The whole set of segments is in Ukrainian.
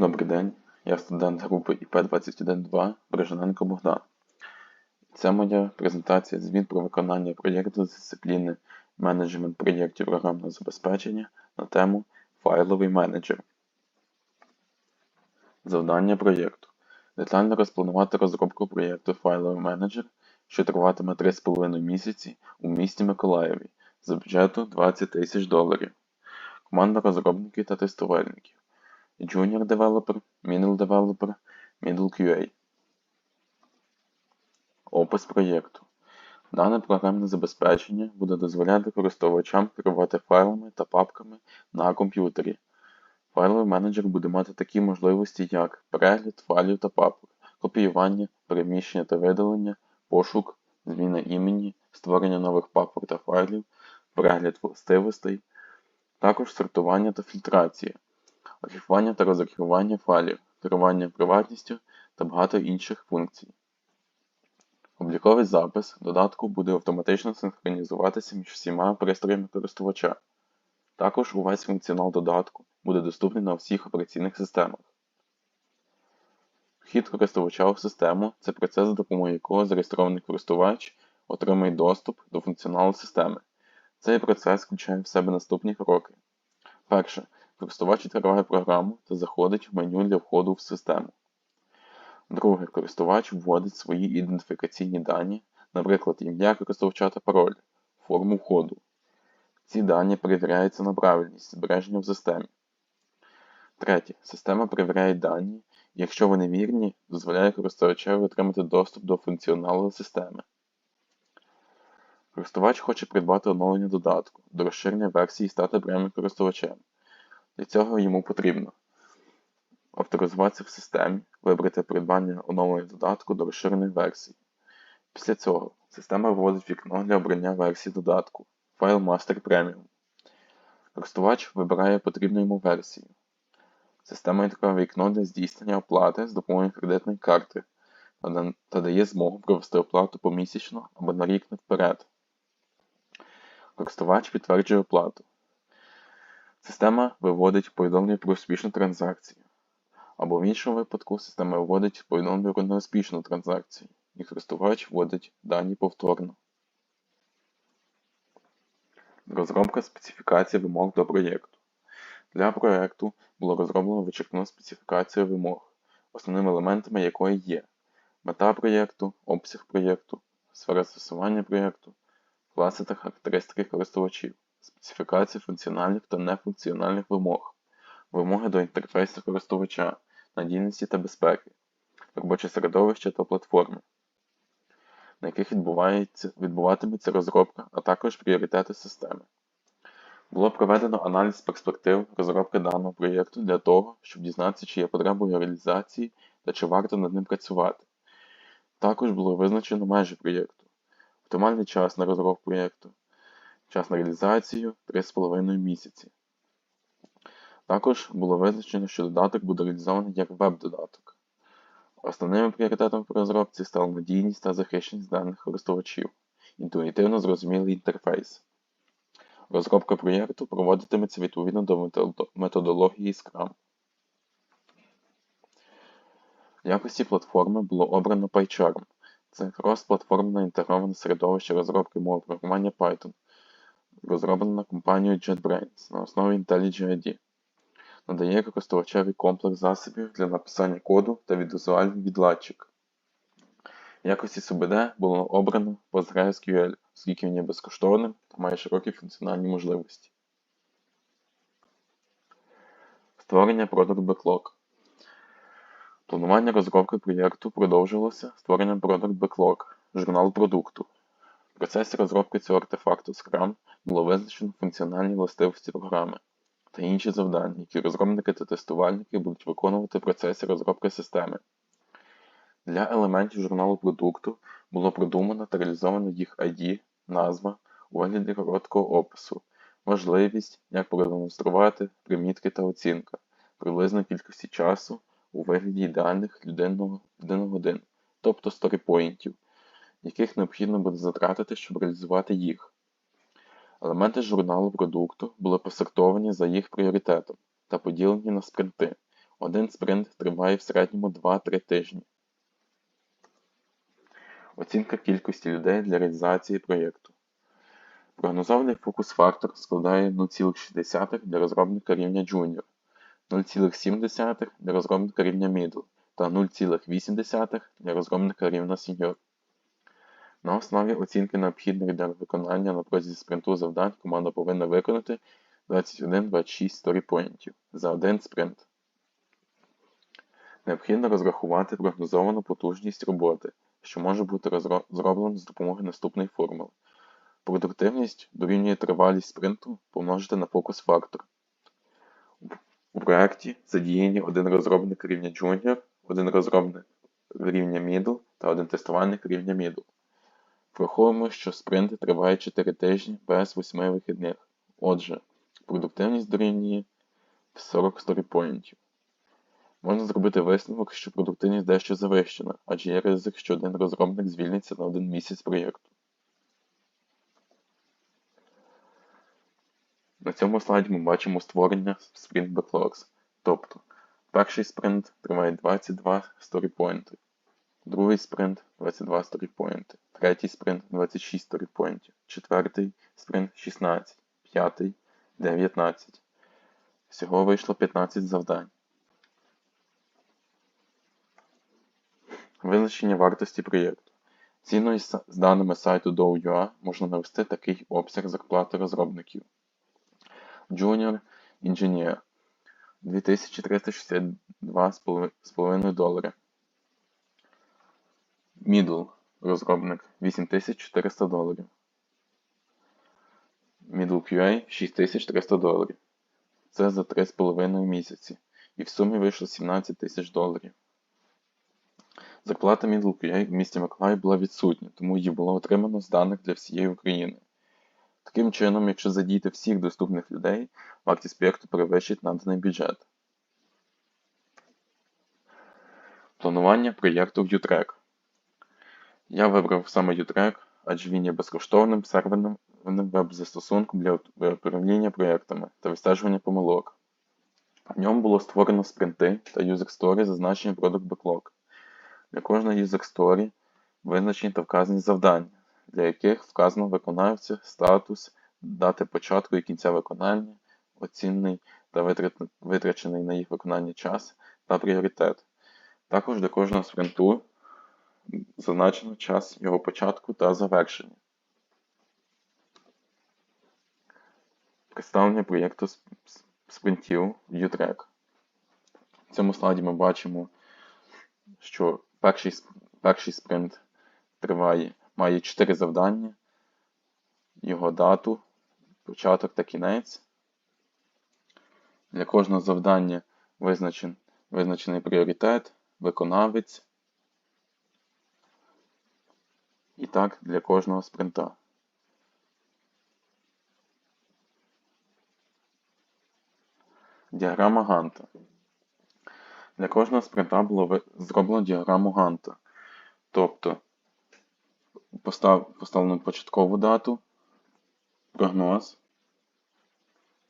Добрий день, я студент групи ІП-21-2 Брижаненко Богдан. Це моя презентація звіт про виконання проєкту з дисципліни менеджмент проєктів програмного забезпечення на тему Файловий менеджер. Завдання проєкту. Детально розпланувати розробку проєкту Файловий менеджер, що триватиме 3,5 місяці у місті Миколаєві за бюджету 20 тисяч доларів. Команда розробників та тестувальників. Junior Developer, Middle Developer, Middle QA. Опис проєкту. Дане програмне забезпечення буде дозволяти користувачам керувати файлами та папками на комп'ютері. Файловий менеджер буде мати такі можливості, як перегляд файлів та папок, копіювання, переміщення та видалення, пошук, зміна імені, створення нових папок та файлів, перегляд властивостей, також сортування та фільтрація архівування та розархівування файлів, керування приватністю та багато інших функцій. Обліковий запис додатку буде автоматично синхронізуватися між всіма пристроями користувача. Також увесь функціонал додатку буде доступний на всіх операційних системах. Вхід користувача у систему це процес, за допомогою якого зареєстрований користувач отримує доступ до функціоналу системи. Цей процес включає в себе наступні кроки. Перше. Користувач відкриває програму та заходить в меню для входу в систему. Друге, користувач вводить свої ідентифікаційні дані, наприклад, ім'я користувача та пароль, форму входу. Ці дані перевіряються на правильність збереження в системі. Третє. Система перевіряє дані, і якщо вони вірні, дозволяє користувачеві отримати доступ до функціоналу системи. Користувач хоче придбати оновлення додатку до розширення версії стати прямим користувачем. Для цього йому потрібно авторизуватися в системі, вибрати придбання оновлення додатку до розширеної версії. Після цього система виводить вікно для обрання версії додатку файл Master Premium. Користувач вибирає потрібну йому версію. Система відкриває вікно для здійснення оплати з допомогою кредитної карти та дає змогу провести оплату помісячно або на рік наперед. Користувач підтверджує оплату. Система виводить повідомлення про успішну транзакцію. Або в іншому випадку система виводить повідомлення про неуспішну транзакцію, і користувач вводить дані повторно. Розробка специфікації вимог до проєкту. Для проєкту було розроблено вичерпну специфікацію вимог, основними елементами якої є мета проєкту, обсяг проєкту, сфера застосування проєкту, класи та характеристики користувачів специфікація функціональних та нефункціональних вимог, вимоги до інтерфейсу користувача, надійності та безпеки, робоче середовище та платформи, на яких відбуватиметься розробка, а також пріоритети системи. Було проведено аналіз перспектив розробки даного проєкту для того, щоб дізнатися, чи є потреба його реалізації та чи варто над ним працювати. Також було визначено межі проєкту, оптимальний час на розробку проєкту, Час на реалізацію 3,5 місяці. Також було визначено, що додаток буде реалізований як веб-додаток. Основними пріоритетами при розробці стала надійність та захищеність даних користувачів, інтуїтивно зрозумілий інтерфейс. Розробка проєкту проводитиметься відповідно до методології Scrum. В якості платформи було обрано PyCharm. Це крос-платформне інтегроване середовище розробки мови програмування Python розроблена компанією JetBrains на основі IntelliJ IDEA. Надає користувачеві комплекс засобів для написання коду та візуальний відладчик. В якості СУБД було обрано PostgreSQL, оскільки він є безкоштовним та має широкі функціональні можливості. Створення Product Backlog. Планування розробки проєкту продовжилося створенням Product Backlog, журнал продукту. В процесі розробки цього артефакту Scrum було визначено функціональні властивості програми та інші завдання, які розробники та тестувальники будуть виконувати в процесі розробки системи. Для елементів журналу продукту було продумано та реалізовано їх ID, назва у вигляді короткого опису, можливість, як продемонструвати, примітки та оцінка, приблизно кількості часу у вигляді ідеальних годин, тобто сторіпоінтів, яких необхідно буде затратити, щоб реалізувати їх. Елементи журналу продукту були посортовані за їх пріоритетом та поділені на спринти. Один спринт триває в середньому 2-3 тижні. Оцінка кількості людей для реалізації проєкту. Прогнозований фокус-фактор складає 0,6 для розробника рівня Junior, 0,7 для розробника рівня Middle та 0,8 для розробника рівня Senior. На основі оцінки необхідних для виконання на протязі спринту завдань команда повинна виконати 21-26 сторіпоінтів за один спринт. Необхідно розрахувати прогнозовану потужність роботи, що може бути зроблено з допомогою наступної формули. Продуктивність дорівнює тривалість спринту помножити на фокус-фактор. У проєкті задіяні один розробник рівня Junior, один розробник рівня Middle та один тестувальник рівня Middle. Враховуємо, що спринти тривають 4 тижні без 8 вихідних. Отже, продуктивність дорівнює 40 сторіпоінтів. Можна зробити висновок, що продуктивність дещо завищена, адже є ризик, що один розробник звільниться на один місяць проєкту. На цьому слайді ми бачимо створення Sprint Backlogs. Тобто, перший спринт триває 22 сторіпоінти, другий спринт 22 сторіпоінти, третій спринт 26 сторіпоінтів, четвертий спринт 16, п'ятий 19. Всього вийшло 15 завдань. Визначення вартості проєкту. Із з даними сайту Dow.ua можна навести такий обсяг зарплати розробників. Junior Engineer 2362,5 долари. Middle розробник 8400 доларів. Middle QA 6300 доларів. Це за 3,5 місяці. І в сумі вийшло 17 тисяч доларів. Зарплата Middle QA в місті Миколаїв була відсутня, тому її було отримано з даних для всієї України. Таким чином, якщо задіяти всіх доступних людей, вартість проєкту перевищить наданий бюджет. Планування проєкту в Utrek. Я вибрав саме Utrek, адже він є безкоштовним серверним веб-застосунком для управління проєктами та відстежування помилок. В ньому було створено спринти та user story зазначені Product Backlog. Для кожної user story визначені та вказані завдання, для яких вказано виконавця, статус, дати початку і кінця виконання, оцінний та витрачений на їх виконання час та пріоритет. Також для кожного спринту зазначено час його початку та завершення. Представлення проєкту спринтів Utrek. В цьому слайді ми бачимо, що перший, перший спринт триває, має 4 завдання, його дату, початок та кінець. Для кожного завдання визначен, визначений пріоритет, виконавець. І так для кожного спринта. Діаграма Ганта. Для кожного спринта було зроблено діаграму Ганта. Тобто постав, поставлено початкову дату, прогноз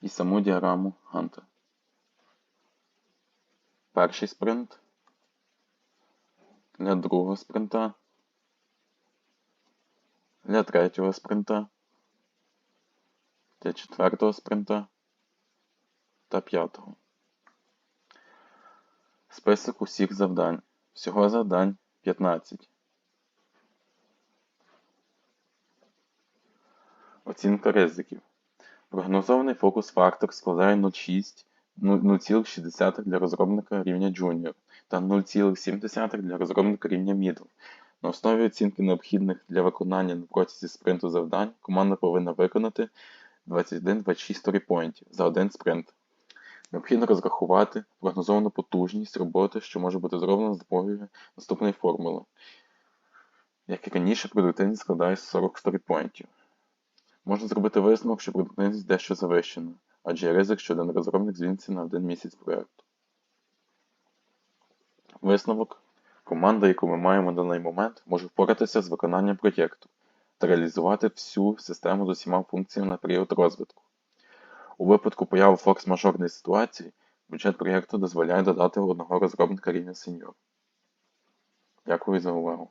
і саму діаграму Ганта. Перший спринт. Для другого спринта. Для третього спринта. Для четвертого спринта та п'ятого. Список усіх завдань. Всього завдань 15. Оцінка ризиків. Прогнозований фокус-фактор складає 0,6 для розробника рівня Junior та 0,7 для розробника рівня Middle. На основі оцінки необхідних для виконання на протязі спринту завдань команда повинна виконати 21-26 сторіпоінтів за один спринт. Необхідно розрахувати прогнозовану потужність роботи, що може бути зроблена з допомогою наступної формули. Як і раніше, продуктивність складає 40 сторіпоінтів. Можна зробити висновок, що продуктивність дещо завищена, адже є ризик, що один розробник звільниться на один місяць проєкту. Висновок. Команда, яку ми маємо на даний момент, може впоратися з виконанням проєкту та реалізувати всю систему з усіма функціями на період розвитку. У випадку появи форс-мажорної ситуації Бюджет проєкту дозволяє додати одного розробника рівня сеньор. Дякую за увагу.